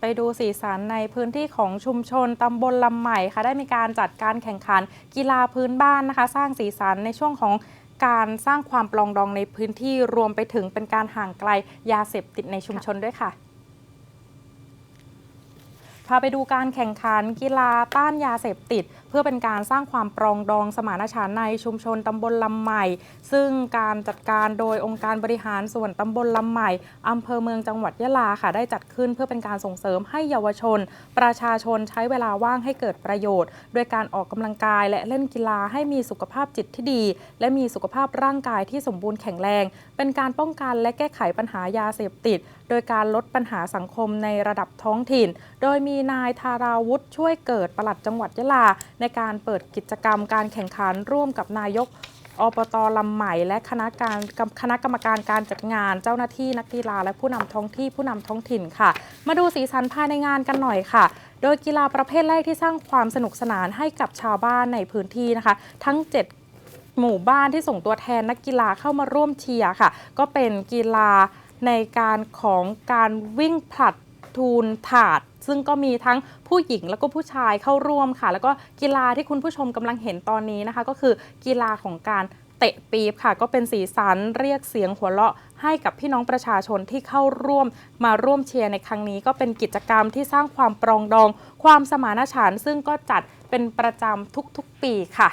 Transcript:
ไปดูสีสันในพื้นที่ของชุมชนตำบลลำใหม่ค่ะได้มีการจัดการแข่งขันกีฬาพื้นบ้านนะคะ สร้างสีสันในช่วงของการสร้างความปลองดองในพื้นที่รวมไปถึงเป็นการห่างไกลยาเสพติดในชุมชนด้วยค่ะ พาไปดูการแข่งขันกีฬาต้านยาเสพติด เพื่อเป็นการสร้างความปรองดองสมานฉันท์ในชุมชนตำบลลำใหม่ ซึ่งการจัดการโดยองค์การบริหารส่วนตำบลลำใหม่อำเภอเมืองจังหวัดยะลาค่ะ ได้จัดขึ้นเพื่อเป็นการส่งเสริมให้เยาวชน ประชาชนใช้เวลาว่างให้เกิดประโยชน์ด้วยการออกกำลังกายและเล่นกีฬาให้มีสุขภาพจิตที่ดี และมีสุขภาพร่างกายที่สมบูรณ์แข็งแรง เป็นการป้องกันและแก้ไขปัญหายาเสพติด โดยการลดปัญหาสังคมในระดับท้องถิ่น โดยมีนายธาราวุฒิช่วยเกิดปลัดจังหวัดยะลา ในการเปิดกิจกรรมการแข่งขันร่วมกับนายกอบตลำใหม่ และคณะการคณะกรรมการการจัดงานเจ้าหน้าที่นักกีฬา และผู้นำท้องที่ผู้นำท้องถิ่นค่ะ มาดูสีสันภายในงานกันหน่อยค่ะ โดยกีฬาประเภทแรกที่สร้างความสนุกสนานให้กับชาวบ้านในพื้นที่นะคะ ทั้ง 7 หมู่บ้านที่ส่งตัวแทนนักกีฬาเข้ามาร่วมเชียร์ค่ะ ก็เป็นกีฬาในการของการวิ่งผลัด ทูลถาด ซึ่งก็มีทั้งผู้หญิงแล้วก็ผู้ชายเข้าร่วมค่ะ แล้วก็กีฬาที่คุณผู้ชมกำลังเห็นตอนนี้นะคะ ก็คือกีฬาของการเตะปี๊บค่ะ ก็เป็นสีสันเรียกเสียงหัวเราะให้กับพี่น้องประชาชนที่เข้าร่วมมาร่วมเชียร์ในครั้งนี้ ก็เป็นกิจกรรมที่สร้างความปรองดอง ความสมานฉันท์ซึ่งก็จัดเป็นประจำทุกๆปีค่ะ